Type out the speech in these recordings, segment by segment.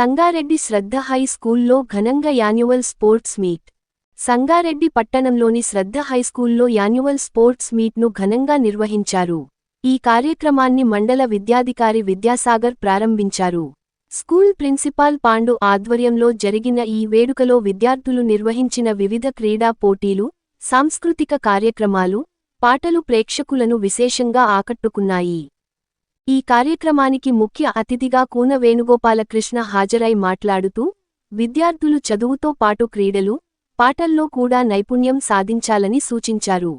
సంగారెడ్డి శ్రద్ధ high స్కూల్లో ఘనంగా annual sports meet. Sangareddy పట్టణంలోని శ్రద్ధ హైస్కూల్లో యాన్యువల్ స్పోర్ట్స్ మీట్ను ఘనంగా నిర్వహించారు. ఈ కార్యక్రమాన్ని మండల విద్యాధికారి విద్యాసాగర్ ప్రారంభించారు. స్కూల్ ప్రిన్సిపాల్ పాండు ఆధ్వర్యంలో జరిగిన ఈ వేడుకలో విద్యార్థులు నిర్వహించిన వివిధ క్రీడా పోటీలు సాంస్కృతిక కార్యక్రమాలు పాటలు ప్రేక్షకులను విశేషంగా ఆకట్టుకున్నాయి. ఈ కార్యక్రమానికి ముఖ్య అతిథిగా కూన వేణుగోపాలకృష్ణ హాజరై మాట్లాడుతూ విద్యార్థులు చదువుతో పాటు క్రీడలు పాటల్లో కూడా నైపుణ్యం సాధించాలని సూచించారు.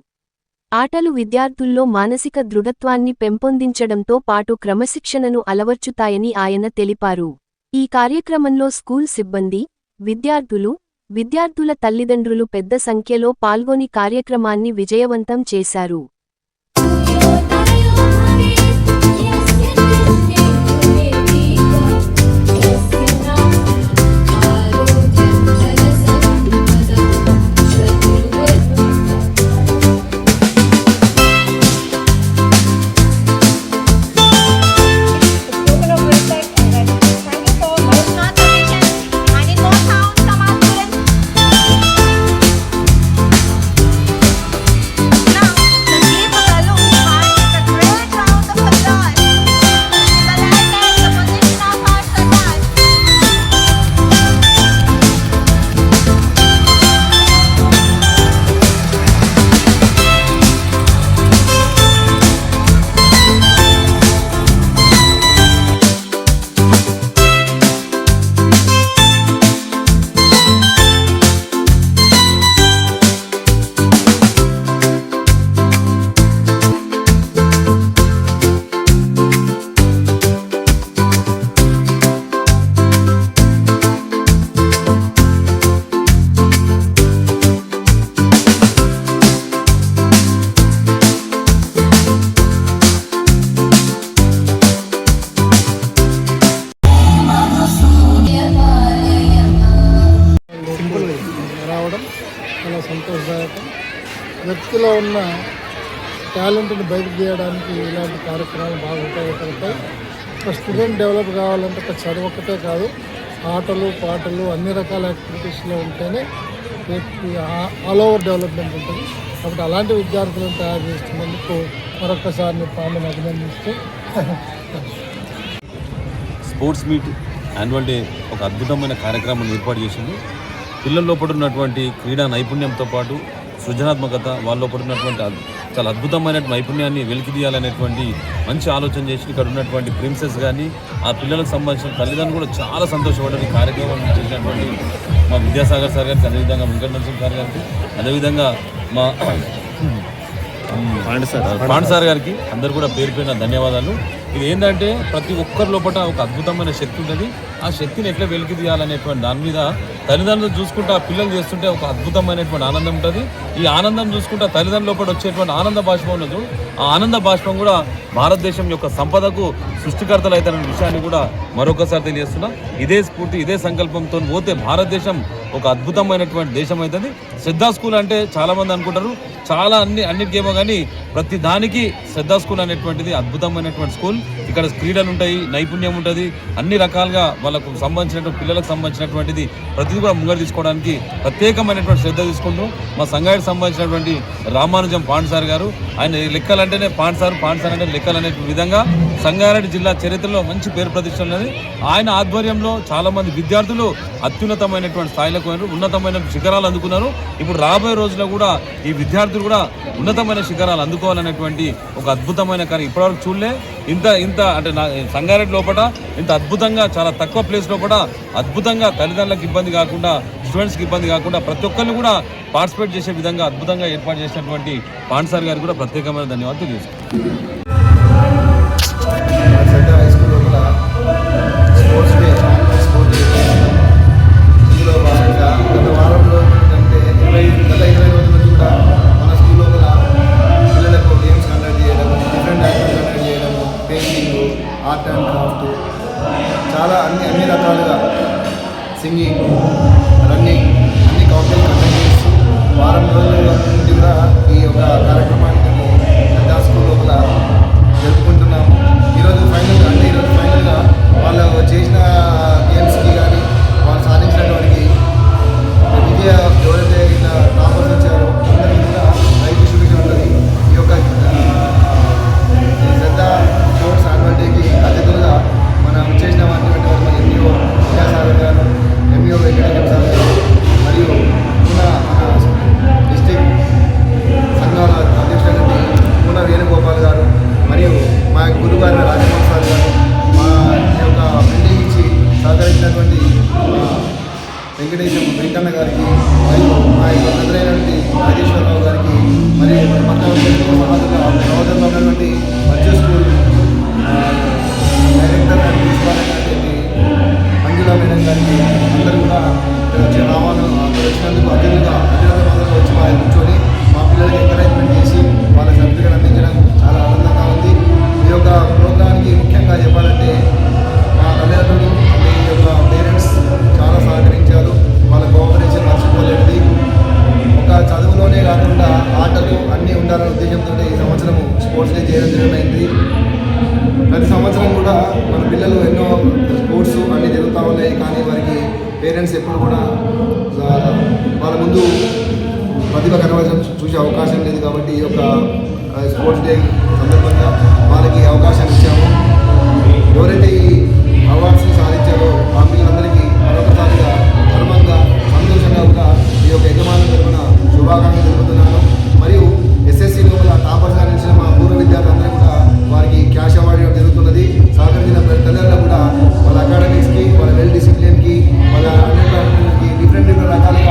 ఆటలు విద్యార్థుల్లో మానసిక దృఢత్వాన్ని పెంపొందించడంతో పాటు క్రమశిక్షణను అలవర్చుతాయని ఆయన తెలిపారు. ఈ కార్యక్రమంలో స్కూల్ సిబ్బంది విద్యార్థులు విద్యార్థుల తల్లిదండ్రులు పెద్ద సంఖ్యలో పాల్గొని కార్యక్రమాన్ని విజయవంతం చేశారు. వ్యక్తిలో ఉన్న టాలెంట్ని బయటకు తీయడానికి ఇలాంటి కార్యక్రమాలు బాగా ఉపయోగపడతాయి. ఒక స్టూడెంట్ డెవలప్ కావాలంటే ఒక చదువు ఒక్కటే కాదు ఆటలు పాటలు అన్ని రకాల యాక్టివిటీస్లో ఉంటేనే ఆల్ ఓవర్ డెవలప్మెంట్ ఉంటుంది. కాబట్టి అలాంటి విద్యార్థులను తయారు చేస్తున్నందుకు మరొకసారి మీ పాండని అభినందిస్తూ స్పోర్ట్స్ మీట్ యాన్యువల్ డే ఒక అద్భుతమైన కార్యక్రమాన్ని ఏర్పాటు చేసింది. పిల్లల లోపల ఉన్నటువంటి క్రీడా నైపుణ్యంతో పాటు సృజనాత్మకత వాళ్ళ ఉన్నటువంటి చాలా అద్భుతమైన నైపుణ్యాన్ని వెలికి తీయాలనేటువంటి మంచి ఆలోచన చేసి ఇక్కడ ఉన్నటువంటి ప్రిన్సెస్ కానీ ఆ పిల్లలకు సంబంధించిన తల్లిదండ్రులు కూడా చాలా సంతోషపడ్డారు. ఈ కార్యక్రమం చేసినటువంటి మా విద్యాసాగర్ సార్ గారికి అదేవిధంగా వెంకట నరసింహ సార్ గారికి అదేవిధంగా మా పాండ్ సార్. గారికి అందరు కూడా పేరు ధన్యవాదాలు. ఇది ఏంటంటే ప్రతి ఒక్కరి లోపల ఒక అద్భుతమైన శక్తి ఉంటుంది. ఆ శక్తిని ఎట్లా వెలికి తీయాలనేటువంటి దాని మీద తల్లిదండ్రులు చూసుకుంటే ఆ పిల్లలు చేస్తుంటే ఒక అద్భుతమైనటువంటి ఆనందం ఉంటుంది. ఈ ఆనందం చూసుకుంటే తల్లిదండ్రులు తల్లిదండ్రుల లోపల వచ్చేటువంటి ఆనంద బాష్పం ఉన్నది ఆ ఆనంద బాష్పం కూడా భారతదేశం యొక్క సంపదకు సృష్టికర్తలు అవుతారనే విషయాన్ని కూడా మరొకసారి తెలియజేస్తున్నా. ఇదే స్ఫూర్తి ఇదే సంకల్పంతో పోతే భారతదేశం ఒక అద్భుతమైనటువంటి దేశం అవుతుంది శ్రద్ధా స్కూల్ అంటే చాలామంది అనుకుంటారు. చాలా అన్ని అన్నిటికేమో కానీ ప్రతి దానికి శ్రద్ధా స్కూల్ అనేటువంటిది అద్భుతమైనటువంటి స్కూల్. ఇక్కడ క్రీడలు ఉంటాయి నైపుణ్యం ఉంటుంది. అన్ని రకాలుగా వాళ్ళకు సంబంధించినటువంటి పిల్లలకు సంబంధించినటువంటిది ప్రతిదీ కూడా ముంగడు తీసుకోవడానికి ప్రత్యేకమైనటువంటి శ్రద్ధ తీసుకుంటూ మా సంఘానికి సంబంధించినటువంటి రామానుజం పాండ్ సార్ గారు ఆయన లెక్కలు అంటేనే పాండ్ సార్ పాండ్ సార్ అంటే లెక్కలు అనే విధంగా సంగారెడ్డి జిల్లా చరిత్రలో మంచి పేరు ప్రతిష్ట ఉన్నది. ఆయన ఆధ్వర్యంలో చాలా మంది విద్యార్థులు అత్యున్నతమైనటువంటి స్థాయిలకు ఉన్నతమైన శిఖరాలు అందుకున్నారు. ఇప్పుడు రాబోయే రోజుల్లో కూడా ఈ విద్యార్థులు కూడా ఉన్నతమైన శిఖరాలు అందుకోవాలనేటువంటి ఒక అద్భుతమైన కార్యం ఇప్పటివరకు చూడలే. ఇంత ఇంత అంటే నా సంగారెడ్డి లోపల ఇంత అద్భుతంగా చాలా తక్కువ ప్లేస్ లోపల అద్భుతంగా తల్లిదండ్రులకు ఇబ్బంది కాకుండా స్టూడెంట్స్కి ఇబ్బంది కాకుండా ప్రతి ఒక్కరిని కూడా పార్టిసిపేట్ చేసే విధంగా అద్భుతంగా ఏర్పాటు చేసినటువంటి పాండ్ గారికి కూడా ప్రత్యేకమైన ధన్యవాదాలు తెలియజేస్తున్నాను. చాలా అన్ని అన్ని రకాలుగా సింగింగ్ రన్నింగ్ అన్ని కాంపిటీషన్ కండక్ట్ చేస్తూ వారం రోజుల నుండి కూడా ఈ యొక్క కార్యక్రమం వెంకటేశం వెంకన్న గారికి మరియు మా యొక్క తండ్రి అయినటువంటి నాగేశ్వరరావు గారికి మరియు మన పక్కన ఉండాలనే ఉద్దేశంతో ఈ సంవత్సరం స్పోర్ట్స్ డే చేయడం జరిగింది. ప్రతి సంవత్సరం కూడా మన పిల్లలు ఎన్నో స్పోర్ట్స్ అన్నీ జరుగుతూ ఉన్నాయి. కానీ వారికి పేరెంట్స్ ఎప్పుడు కూడా వాళ్ళ ముందు ప్రతిభ కనబడడం చూసే అవకాశం లేదు కాబట్టి ఈ యొక్క స్పోర్ట్స్ డే సందర్భంగా వాళ్ళకి అవకాశం ఇచ్చాము. ఎవరైతే ఈ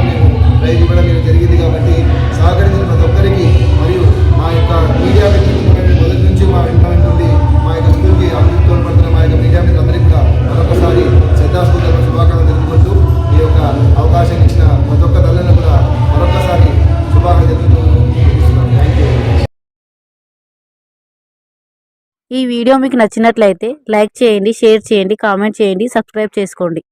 మేము రైతు ఇవ్వడం అనేది జరిగింది కాబట్టి సహకరించిన ప్రతి ఒక్కరికి మరియు మా యొక్క మీడియా వ్యక్తులు మొదటి నుంచి మా వెంట నుండి మా యొక్క స్కూల్కి అభివృద్ధి తోడ్పడుతున్న మా యొక్క మీడియా మిత్రులందరికీ కూడా మరొకసారి శ్రద్ధాస్ఫూర్తి శుభాకాంక్షలు తెలుపుకుంటూ ఈ యొక్క అవకాశం ఇచ్చిన ప్రతి ఒక్క తల్లిని కూడా మరొకసారి శుభాకాంక్షలు తెలుపుతూ ఈ వీడియో మీకు నచ్చినట్లయితే లైక్ చేయండి షేర్ చేయండి కామెంట్ చేయండి సబ్స్క్రైబ్ చేసుకోండి.